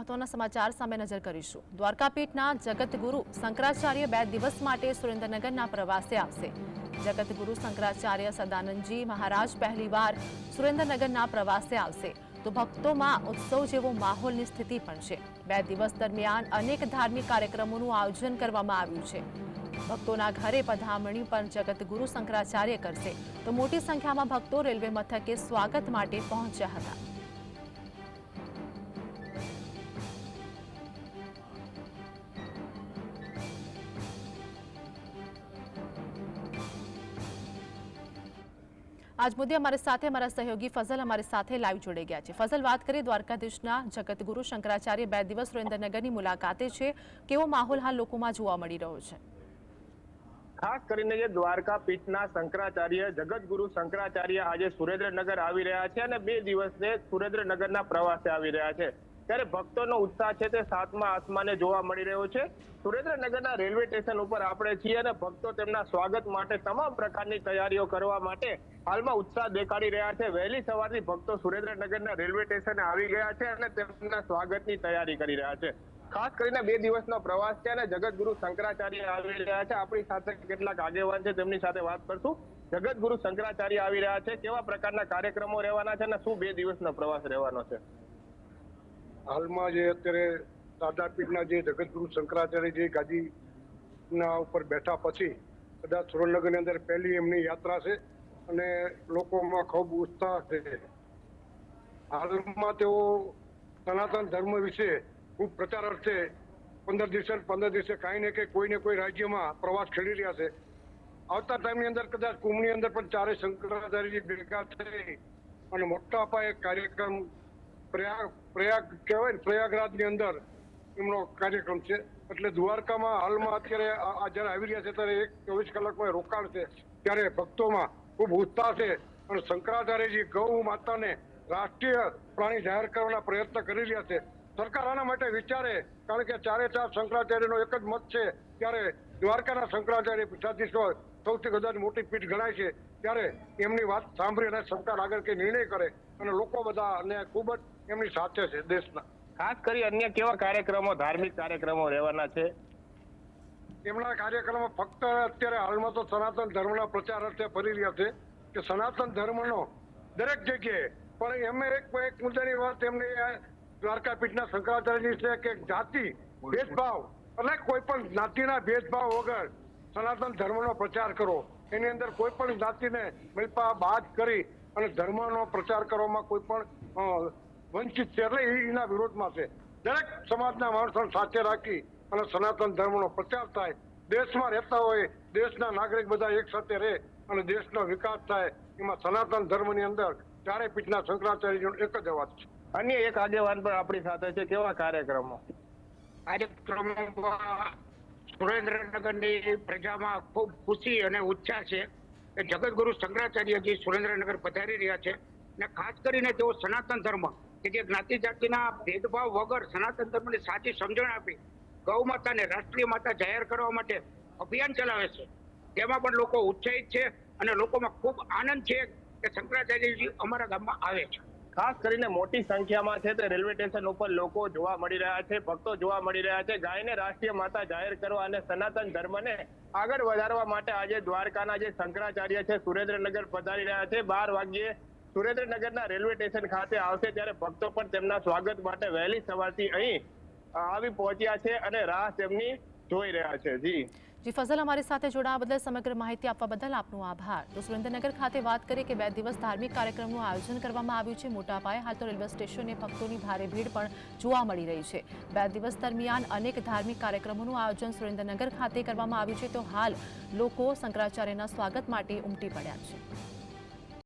મહત્વના સમાચાર સામે નજર કરીશું. દ્વારકાપીઠના જગતગુરુ શંકરાચાર્ય બે દિવસ માટે સુરેન્દ્રનગરના પ્રવાસે આવશે. જગતગુરુ શંકરાચાર્ય સદાનંદજી મહારાજ પહેલીવાર સુરેન્દ્રનગરના પ્રવાસે આવશે. તો ભક્તોમાં ઉત્સવ જેવો માહોલની સ્થિતિ પણ છે. બે દિવસ દરમિયાન અનેક ધાર્મિક કાર્યક્રમોનું આયોજન કરવામાં આવ્યું છે. ભક્તોના ઘરે પધામણી પણ જગતગુરુ શંકરાચાર્ય કરશે. તો મોટી સંખ્યામાં ભક્તો રેલવે મથકે સ્વાગત માટે પહોંચ્યા હતા. આજ મુદ્દે અમારી સાથે અમારા સહયોગી ફઝલ અમારી સાથે લાઈવ જોડાઈ ગયા છે. ફઝલ, વાત કરીએ દ્વારકાધીશના જગતગુરુ શંકરાચાર્ય બે દિવસ સુરેન્દ્રનગરની મુલાકાતે છે. કેવો માહોલ હાલ લોકોમાં જોવા મળી રહ્યો છે? ખાસ કરીને જે દ્વારકા પીઠના શંકરાચાર્ય, જગતગુરુ શંકરાચાર્ય આજે સુરેન્દ્રનગર આવી રહ્યા છે અને બે દિવસે સુરેન્દ્રનગરના પ્રવાસે આવી રહ્યા છે. ત્યારે ભક્તોનો ઉત્સાહ છે તે સાતમા આસમાને જોવા મળી રહ્યો છે. સુરેન્દ્રનગરના રેલવે સ્ટેશન ઉપર આપણે છીએ અને ભક્તો તેમના સ્વાગત માટે તમામ પ્રકારની તૈયારીઓ કરવા માટે હાલમાં ઉત્સાહ દેખાડી રહ્યા છે. વહેલી સવારથી ભક્તો સુરેન્દ્રનગરના રેલવે સ્ટેશને આવી ગયા છે અને તેમના સ્વાગતની તૈયારી કરી રહ્યા છે. ખાસ કરીને બે દિવસનો પ્રવાસ છે અને જગતગુરુ શંકરાચાર્ય આવી રહ્યા છે. આપણી સાથે કેટલાક આગેવાન છે, તેમની સાથે વાત કરશું. જગતગુરુ શંકરાચાર્ય આવી રહ્યા છે. કેવા પ્રકારના કાર્યક્રમો રહેવાના છે અને શું બે દિવસનો પ્રવાસ રહેવાનો છે? હાલમાં જે અત્યારે દાદાપીઠના જે જગતગુરુ શંકરાચાર્ય જે ગાદીના ઉપર બેઠા પછી કદાચ સુરેન્દ્રનગરની અંદર પહેલી એમની યાત્રા છે અને લોકોમાં ખૂબ ઉત્સાહ છે. હાલમાં તેઓ સનાતન ધર્મ વિશે ખૂબ પ્રચાર અર્થે પંદર દિવસે પંદર દિવસે કાંઈ ને કંઈ કોઈને કોઈ રાજ્યમાં પ્રવાસ ખેડી રહ્યા છે. આવતા ટાઈમની અંદર કદાચ કુંભની અંદર પણ ચારે શંકરાચાર્યજી ભેગા થઈ અને મોટા પાયે કાર્યક્રમ પ્રયાગ પ્રયાગ કહેવાય ને, પ્રયાગરાજની અંદર એમનો કાર્યક્રમ છે. એટલે દ્વારકામાં હાલમાં અત્યારે આ જ્યારે આવી રહ્યા છે, ત્યારે એક ચોવીસ કલાકમાં રોકાણ છે. ત્યારે ભક્તોમાં ખૂબ ઉત્સાહ છે. અને શંકરાચાર્યજી ગૌ માતાને રાષ્ટ્રીય પ્રાણી જાહેર કરવાના પ્રયત્ન કરી રહ્યા છે. સરકાર આના માટે વિચારે, કારણ કે ચારે ચાર શંકરાચાર્યનો એક જ મત છે. ત્યારે દ્વારકાના શંકરાચાર્ય પીઠાધીશો સૌથી કદાચ મોટી પીઠ ગણાય છે. ત્યારે એમની વાત સાંભળી અને સરકાર આગળ કે નિર્ણય કરે. અને લોકો બધા અને ખૂબ જ એમની સાથે છે દેશના. ખાસ કરી અન્ય કેવા કાર્યક્રમો ધાર્મિક કાર્યક્રમો રહેવાના છે? એમના કાર્યક્રમો ફક્ત અત્યારે હાલમાં તો સનાતન ધર્મના પ્રચાર અર્થે ફરી રહ્યા છે કે સનાતન ધર્મનો દરેક જગ્યાએ પણ એમને એક એક મુદ્દાની વાત એમને દ્વારકાપીઠના શંકરાચાર્યજી છે કે જાતિ ભેદભાવ એટલે કોઈ પણ જ્ઞાતિના ભેદભાવ વગર સનાતન ધર્મનો પ્રચાર કરો. એની અંદર કોઈ પણ જાતિને મિલપા બાદ કરી અને ધર્મનો પ્રચાર કરવામાં કોઈ પણ વંચિત છે એટલે એ એના વિરોધમાં છે. દરેક સમાજના માણસોને સાથે રાખી અને સનાતન ધર્મનો પ્રચાર થાય. દેશમાં રહેતા હોય દેશના નાગરિક બધા એક સાથે રહે અને દેશનો વિકાસ થાય. એમાં સનાતન ધર્મની અંદર ચારે પીઠના શંકરાચાર્યનો એક જ અવાજ છે. અન્ય એક આગેવાન પણ આપણી સાથે છે. કેવા કાર્યક્રમો? કાર્યક્રમોમાં સુરેન્દ્રનગરની પ્રજામાં ખૂબ ખુશી અને ઉત્સાહ છે કે જગતગુરુ શંકરાચાર્યજી સુરેન્દ્રનગર પધારી રહ્યા છે. અને ખાસ કરીને તેઓ સનાતન ધર્મ કે જે જ્ઞાતિ જાતિના ભેદભાવ વગર સનાતન ધર્મની સાચી સમજણ આપી ગૌ માતાને રાષ્ટ્રીય માતા જાહેર કરવા માટે અભિયાન ચલાવે છે. તેમાં પણ લોકો ઉત્સાહિત છે અને લોકોમાં ખૂબ આનંદ છે કે શંકરાચાર્યજી અમારા ગામમાં આવે છે. ખાસ કરીને મોટી સંખ્યામાં છે તે રેલવે સ્ટેશન ઉપર લોકો જોવા મળી રહ્યા છે, ભક્તો જોવા મળી રહ્યા છે. ગાયને રાષ્ટ્રીય માતા જાહેર કરવા અને સનાતન ધર્મને આગળ વધારવા માટે આજે દ્વારકાના જે શંકરાચાર્ય છે, સુરેન્દ્રનગર પધારી રહ્યા છે. બાર વાગ્યે સુરેન્દ્રનગરના રેલવે સ્ટેશન ખાતે આવશે ત્યારે ભક્તો પણ તેમના સ્વાગત માટે વહેલી સવારથી અહીં આવી પહોંચ્યા છે અને રાહ તેમની જોઈ રહ્યા છે. જી. જી, ફઝલ, અમારી સાથે જોડાવા બદલ સમગ્ર માહિતી આપવા બદલ આપનો આભાર. તો સુરેન્દ્રનગર ખાતે વાત કરીએ કે બે દિવસ ધાર્મિક કાર્યક્રમનું આયોજન કરવામાં આવ્યું છે. મોટા પાયે હાલ તો રેલવે સ્ટેશને ભક્તોની ભારે ભીડ પણ જોવા મળી રહી છે. બે દિવસ દરમિયાન અનેક ધાર્મિક કાર્યક્રમોનું આયોજન સુરેન્દ્રનગર ખાતે કરવામાં આવ્યું છે. તો હાલ લોકો શંકરાચાર્યના સ્વાગત માટે ઉમટી પડ્યા છે.